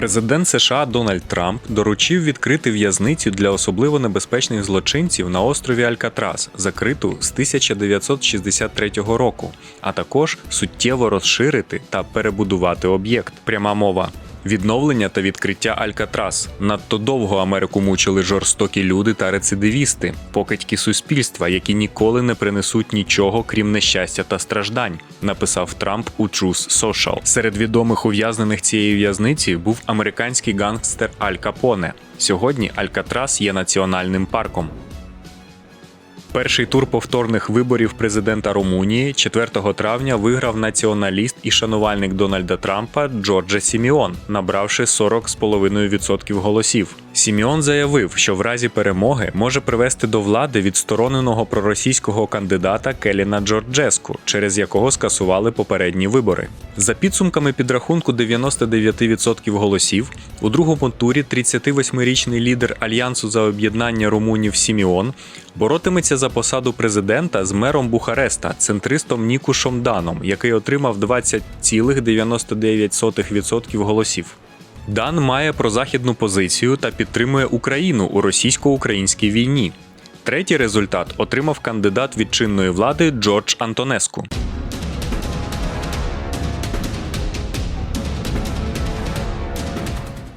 Президент США Дональд Трамп доручив відкрити в'язницю для особливо небезпечних злочинців на острові Алькатрас, закриту з 1963 року, а також суттєво розширити та перебудувати об'єкт. Пряма мова. Відновлення та відкриття Алькатрас надто довго Америку мучили жорстокі люди та рецидивісти, покидьки суспільства, які ніколи не принесуть нічого крім нещастя та страждань, написав Трамп у Truth Social. Серед відомих ув'язнених цієї в'язниці був американський гангстер Аль Капоне. Сьогодні Алькатрас є національним парком. Перший тур повторних виборів президента Румунії 4 травня виграв націоналіст і шанувальник Дональда Трампа Джорджа Сіміон, набравши 40,5% голосів. Сіміон заявив, що в разі перемоги може привести до влади відстороненого проросійського кандидата Келіна Джорджеску, через якого скасували попередні вибори. За підсумками підрахунку 99% голосів, у другому турі 38-річний лідер Альянсу за об'єднання румунів Сіміон боротиметься за посаду президента з мером Бухареста, центристом Нікушом Даном, який отримав 20,99% голосів. Дан має прозахідну позицію та підтримує Україну у російсько-українській війні. Третій результат отримав кандидат від чинної влади Джордж Антонеску.